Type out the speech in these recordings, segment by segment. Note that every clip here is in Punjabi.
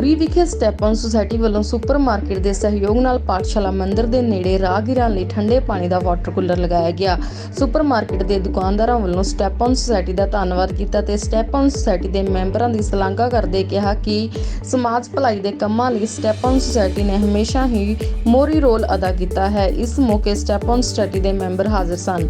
ਧੂਰੀ ਵਿਖੇ ਸਟੈਪਨ ਸੁਸਾਇਟੀ ਵੱਲੋਂ ਸੁਪਰ ਮਾਰਕੀਟ ਦੇ ਸਹਿਯੋਗ ਨਾਲ ਪਾਠਸ਼ਾਲਾ ਮੰਦਿਰ ਦੇ ਨੇੜੇ ਰਾਹਗੀਰਾਂ ਲਈ ਠੰਡੇ ਪਾਣੀ ਦਾ ਵਾਟਰ ਕੂਲਰ ਲਗਾਇਆ ਗਿਆ। ਸੁਪਰ ਮਾਰਕੀਟ ਦੇ ਦੁਕਾਨਦਾਰਾਂ ਵੱਲੋਂ ਸਟੈਪਨ ਸੁਸਾਇਟੀ ਦਾ ਧੰਨਵਾਦ ਕੀਤਾ ਤੇ ਸਟੈਪਨ ਸੁਸਾਇਟੀ ਦੇ ਮੈਂਬਰਾਂ ਦੀ ਸ਼ਲਾਘਾ ਕਰਦੇ ਕਿਹਾ ਕਿ ਸਮਾਜ ਭਲਾਈ ਦੇ ਕੰਮਾਂ ਲਈ ਸਟੈਪਨ ਸੁਸਾਇਟੀ ਨੇ ਹਮੇਸ਼ਾ ਹੀ ਮੋਰੀ ਰੋਲ ਅਦਾ ਕੀਤਾ ਹੈ। ਇਸ ਮੌਕੇ ਸਟੈਪਨ ਸੁਸਾਇਟੀ ਦੇ ਮੈਂਬਰ ਹਾਜ਼ਰ ਸਨ।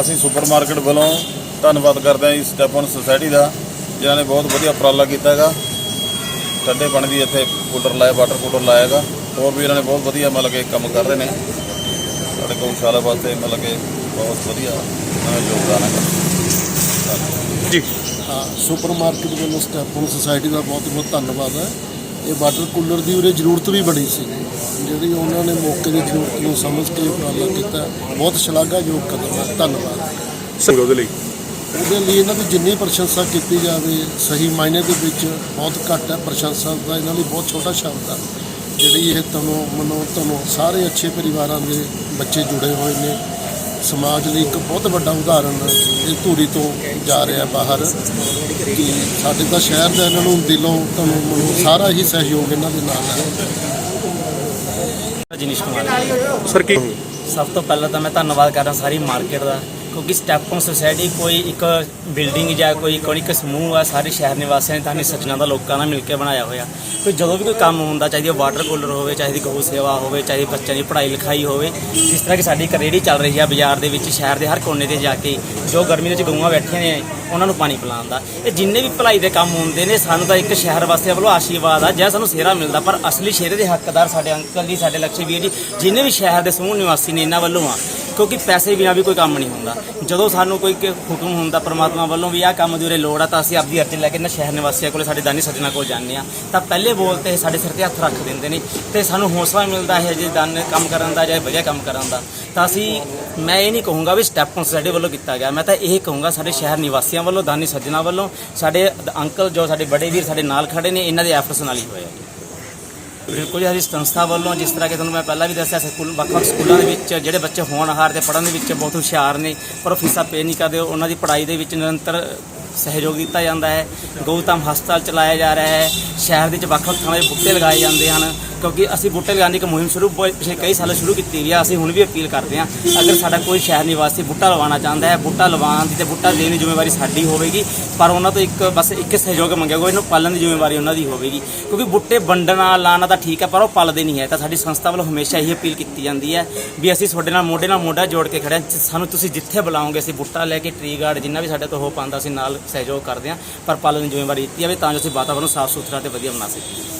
ਅਸੀਂ ਸੁਪਰਮਾਰਕਟ ਵੱਲੋਂ ਧੰਨਵਾਦ ਕਰਦੇ ਹਾਂ ਜੀ ਸਟੈਫਨ ਸੁਸਾਇਟੀ ਦਾ, ਜਿਨ੍ਹਾਂ ਨੇ ਬਹੁਤ ਵਧੀਆ ਉਪਰਾਲਾ ਕੀਤਾ ਹੈਗਾ। ਠੰਡੇ ਪਾਣੀ ਦੀ ਇੱਥੇ ਕੂਲਰ ਲਾਇਆ, ਵਾਟਰ ਕੂਲਰ ਲਾਇਆ ਹੈਗਾ। ਹੋਰ ਵੀ ਇਹਨਾਂ ਨੇ ਬਹੁਤ ਵਧੀਆ ਮਤਲਬ ਕਿ ਕੰਮ ਕਰ ਰਹੇ ਨੇ। ਸਾਡੇ ਗਊਸ਼ਾਲਾ ਵਾਸਤੇ ਮਤਲਬ ਕਿ ਬਹੁਤ ਵਧੀਆ ਇਹਨਾਂ ਦਾ ਯੋਗਦਾਨ ਹੈਗਾ। ਜੀ। ਹਾਂ ਸੁਪਰਮਾਰਕਟ ਵੱਲੋਂ ਸਟੈਪਨ ਸੁਸਾਇਟੀ ਦਾ ਬਹੁਤ ਬਹੁਤ ਧੰਨਵਾਦ ਹੈ। ਇਹ ਵਾਟਰ ਕੂਲਰ ਦੀ ਉਰੇ ਜ਼ਰੂਰਤ ਵੀ ਬੜੀ ਸੀ। ਜਿਹੜੀ ਉਹਨਾਂ ਨੇ ਮੌਕੇ ਦੀ ਜ਼ਰੂਰਤ ਨੂੰ ਸਮਝ ਕੇ ਉਪਰਾਲਾ ਕੀਤਾ। ਬਹੁਤ ਸ਼ਲਾਘਾਯੋਗ ਕਦਮ ਹੈ ਧੰਨਵਾਦ। ਸੰਗ ਉਹਦੇ ਲਈ? ਉਹਦੇ ਲਈ ਇਹਨਾਂ ਦੀ ਜਿੰਨੀ ਪ੍ਰਸ਼ੰਸਾ ਕੀਤੀ ਜਾਵੇ ਸਹੀ ਮਾਇਨੇ ਦੇ ਵਿੱਚ ਬਹੁਤ ਘੱਟ ਹੈ। ਪ੍ਰਸ਼ੰਸਾ ਦਾ ਇਹਨਾਂ ਲਈ ਬਹੁਤ ਛੋਟਾ ਸ਼ਬਦ ਹੈ ਜਿਹੜੀ ਇਹ ਤੁਹਾਨੂੰ ਮਨੋ ਤੁਹਾਨੂੰ ਸਾਰੇ ਅੱਛੇ ਪਰਿਵਾਰਾਂ ਦੇ ਬੱਚੇ ਜੁੜੇ ਹੋਏ ਨੇ। ਸਮਾਜ ਲਈ ਇੱਕ ਬਹੁਤ ਵੱਡਾ ਉਦਾਹਰਣ ਇਹ ਧੂਰੀ ਤੋਂ ਜਾ ਰਿਹਾ ਬਾਹਰ ਕਿ ਸਾਡੇ ਤਾਂ ਸ਼ਹਿਰ ਦਾ ਇਹਨਾਂ ਨੂੰ ਦਿਲੋਂ ਤੁਹਾਨੂੰ ਮਨੋਂ ਸਾਰਾ ਹੀ ਸਹਿਯੋਗ ਇਹਨਾਂ ਦੇ ਨਾਲ ਹੈ। ਜੀਨਿਸ਼ ਕੁਮਾਰ। ਸਰ ਕੀ ਸਭ ਤੋਂ ਪਹਿਲਾਂ ਤਾਂ ਮੈਂ ਧੰਨਵਾਦ ਕਰਦਾ ਸਾਰੀ ਮਾਰਕੀਟ ਦਾ ਕਿਉਂਕਿ ਸਟੈਪਨ ਸੁਸਾਇਟੀ ਕੋਈ ਇੱਕ ਬਿਲਡਿੰਗ ਜਾਂ ਕੋਈ ਕੋਈ ਇੱਕ ਸਮੂਹ ਆ, ਸਾਰੇ ਸ਼ਹਿਰ ਨਿਵਾਸੀਆਂ ਨੇ ਤਾਂ ਸੱਜਣਾ ਦਾ ਲੋਕਾਂ ਨਾਲ ਮਿਲ ਕੇ ਬਣਾਇਆ ਹੋਇਆ। ਕੋਈ ਜਦੋਂ ਵੀ ਕੋਈ ਕੰਮ ਹੁੰਦਾ ਚਾਹੀਦੀ ਵਾਟਰ ਕੂਲਰ ਹੋਵੇ, ਚਾਹੇ ਗਊ ਸੇਵਾ ਹੋਵੇ, ਚਾਹੇ ਬੱਚਿਆਂ ਦੀ ਪੜ੍ਹਾਈ ਲਿਖਾਈ ਹੋਵੇ, ਜਿਸ ਤਰ੍ਹਾਂ ਕਿ ਸਾਡੀ ਇੱਕ ਰੇਹੜੀ ਚੱਲ ਰਹੀ ਆ ਬਾਜ਼ਾਰ ਦੇ ਵਿੱਚ, ਸ਼ਹਿਰ ਦੇ ਹਰ ਕੋਨੇ ਤੇ ਜਾ ਕੇ, ਜੋ ਗਰਮੀ ਦੇ ਵਿੱਚ ਗਊਆਂ ਬੈਠੀਆਂ ਨੇ, ਉਹਨਾਂ ਨੂੰ ਪਾਣੀ ਪਿਲਾਉਣ ਦਾ। ਇਹ ਜਿੰਨੇ ਵੀ ਭਲਾਈ ਦੇ ਕੰਮ ਹੁੰਦੇ ਨੇ, ਸਾਨੂੰ ਤਾਂ ਇੱਕ ਸ਼ਹਿਰ ਵਾਸੀਆਂ ਵੱਲੋਂ ਆਸ਼ੀਰਵਾਦ ਆ ਜਿਹੜਾ ਸਾਨੂੰ ਸੇਰਾ ਮਿਲਦਾ, ਪਰ ਅਸਲੀ ਸ਼ੇਰੇ ਦੇ ਹੱਕਦਾਰ ਸਾਡੇ ਅੰਕਲ ਜੀ, ਸਾਡੇ ਲਕਸ਼ੇ ਵੀਰ ਜੀ, ਜਿੰਨੇ ਵੀ ਸ਼ਹਿਰ ਦੇ ਸਮੂਹ ਨਿਵਾਸੀ ਨੇ, ਇਹਨਾਂ ਵੱਲੋਂ ਆ। ਕਿਉਂਕਿ ਪੈਸੇ ਬਿਨਾਂ ਵੀ ਕੋਈ ਕੰਮ ਨਹੀਂ ਹੁੰਦਾ। ਜਦੋਂ ਸਾਨੂੰ ਕੋਈ ਕ- ਹੁਕਮ ਹੁੰਦਾ ਪਰਮਾਤਮਾ ਵੱਲੋਂ ਵੀ ਆਹ ਕੰਮ ਦੀ ਉਰੇ ਲੋੜ ਆ, ਤਾਂ ਅਸੀਂ ਆਪਦੀ ਅਰਜ਼ੀ ਲੈ ਕੇ ਨਾ ਸ਼ਹਿਰ ਨਿਵਾਸੀਆਂ ਕੋਲੇ, ਸਾਡੇ ਦਾਨੀ ਸੱਜਣਾ ਕੋਲ ਜਾਂਦੇ ਆ ਤਾਂ ਪਹਿਲੇ ਬੋਲ ਤੇ ਇਹ ਸਾਡੇ ਸਿਰ ਤੇ ਹੱਥ ਰੱਖ ਦਿੰਦੇ ਨੇ ਤੇ ਸਾਨੂੰ ਹੌਸਲਾ ਮਿਲਦਾ ਹੈ ਜੇ ਦਾਨ ਕੰਮ ਕਰਨ ਦਾ ਜਾਂ ਵਧੀਆ ਕੰਮ ਕਰਨ ਦਾ। ਤਾਂ ਅਸੀਂ, ਮੈਂ ਇਹ ਨਹੀਂ ਕਹੂੰਗਾ ਵੀ ਸਟੈਪ ਸਾਡੇ ਵੱਲੋਂ ਕੀਤਾ ਗਿਆ। ਮੈਂ ਤਾਂ ਇਹ ਕਹੂੰਗਾ ਸਾਡੇ ਸ਼ਹਿਰ ਨਿਵਾਸੀਆਂ ਵੱਲੋਂ, ਦਾਨੀ ਸੱਜਣਾ ਵੱਲੋਂ, ਸਾਡੇ ਅੰਕਲ ਜੋ ਸਾਡੇ ਬੜੇ ਵੀਰ ਸਾਡੇ ਨਾਲ ਖੜੇ ਨੇ, ਇਹਨਾਂ ਦੇ ਐਫਰਟਸ ਨਾਲ ਹੀ ਹੋਇਆ। ਬਿਲਕੁਲ ਸਾਡੀ ਸੰਸਥਾ ਵੱਲੋਂ ਜਿਸ ਤਰ੍ਹਾਂ ਕਿ ਤੁਹਾਨੂੰ ਮੈਂ ਪਹਿਲਾਂ ਵੀ ਦੱਸਿਆ ਸਕੂਲ ਵੱਖ-ਵੱਖ ਸਕੂਲਾਂ ਦੇ ਵਿੱਚ ਜਿਹੜੇ ਬੱਚੇ ਹੋਣਹਾਰ ਤੇ ਪੜ੍ਹਨ ਦੇ ਵਿੱਚ ਬਹੁਤ ਹੁਸ਼ਿਆਰ ਨੇ, ਪਰ ਉਹ ਫੀਸਾਂ ਪੇ ਨਹੀਂ ਕਰਦੇ, ਉਹਨਾਂ ਦੀ ਪੜ੍ਹਾਈ ਦੇ ਵਿੱਚ ਨਿਰੰਤਰ ਸਹਿਯੋਗ ਦਿੱਤਾ ਜਾਂਦਾ ਹੈ। ਗਊਤਮ ਹਸਪਤਾਲ ਚਲਾਇਆ ਜਾ ਰਿਹਾ ਹੈ, ਸ਼ਹਿਰ ਦੇ ਵਿੱਚ ਵੱਖ-ਵੱਖ ਥਾਵਾਂ 'ਤੇ ਬੂਟੇ ਲਗਾਏ ਜਾਂਦੇ ਹਨ। ਕਿਉਂਕਿ ਅਸੀਂ ਬੂਟੇ ਲਗਾਉਣ ਦੀ ਇੱਕ ਮੁਹਿੰਮ ਸ਼ੁਰੂ ਪ- ਪਿਛਲੇ ਕਈ ਸਾਲ ਸ਼ੁਰੂ ਕੀਤੀ ਵੀ ਆ, ਅਸੀਂ ਹੁਣ ਵੀ ਅਪੀਲ ਕਰਦੇ ਹਾਂ, ਅਗਰ ਸਾਡਾ ਕੋਈ ਸ਼ਹਿਰ ਨਿਵਾਸੀ ਬੂਟਾ ਲਵਾਉਣਾ ਚਾਹੁੰਦਾ ਹੈ, ਬੂਟਾ ਲਵਾਉਣ ਦੀ ਤੇ ਬੂਟਾ ਦੇਣ ਦੀ ਜ਼ਿੰਮੇਵਾਰੀ ਸਾਡੀ ਹੋਵੇਗੀ, ਪਰ ਉਹਨਾਂ ਤੋਂ ਇੱਕ ਬਸ ਇੱਕ ਸਹਿਯੋਗ ਮੰਗਿਆ ਇਹਨੂੰ ਪਾਲਣ ਦੀ ਜ਼ਿੰਮੇਵਾਰੀ ਉਹਨਾਂ ਦੀ ਹੋਵੇਗੀ। ਕਿਉਂਕਿ ਬੂਟੇ ਵੰਡਣਾ ਲਾਣਾ ਤਾਂ ਠੀਕ ਹੈ, ਪਰ ਉਹ ਪਲਦੇ ਨਹੀਂ ਹੈ, ਤਾਂ ਸਾਡੀ ਸੰਸਥਾ ਵੱਲੋਂ ਹਮੇਸ਼ਾ ਇਹੀ ਅਪੀਲ ਕੀਤੀ ਜਾਂਦੀ ਹੈ ਵੀ ਅਸੀਂ ਤੁਹਾਡੇ ਨਾਲ, ਮੋਢੇ ਨਾਲ ਮੋਢਾ ਜੋੜ ਕੇ ਖੜੇ ਹਾਂ ਸਾਨੂੰ ਤੁਸੀਂ ਜਿੱਥੇ ਬੁਲਾਓਗੇ, ਅਸੀਂ ਬੂਟਾ ਲੈ ਕੇ ਟਰੀ ਗਾਰਡ ਜਿੰਨਾ ਵੀ ਸਾਡੇ ਤੋਂ ਹੋ ਪਾਉਂਦਾ, ਅਸੀਂ ਨਾਲ ਸਹਿਯੋਗ ਕਰਦੇ ਹਾਂ, ਪਰ ਪਾਲਣ ਦੀ ਜ਼ਿੰਮੇਵਾਰੀ ਦਿੱਤੀ ਜਾਵੇ, ਤਾਂ ਜੋ ਅਸੀਂ ਵਾਤਾਵਰਨ ਨੂੰ ਸਾਫ਼ ਸੁਥਰਾ ਤੇ ਵਧੀਆ ਬਣਾ ਸਕੀਏ।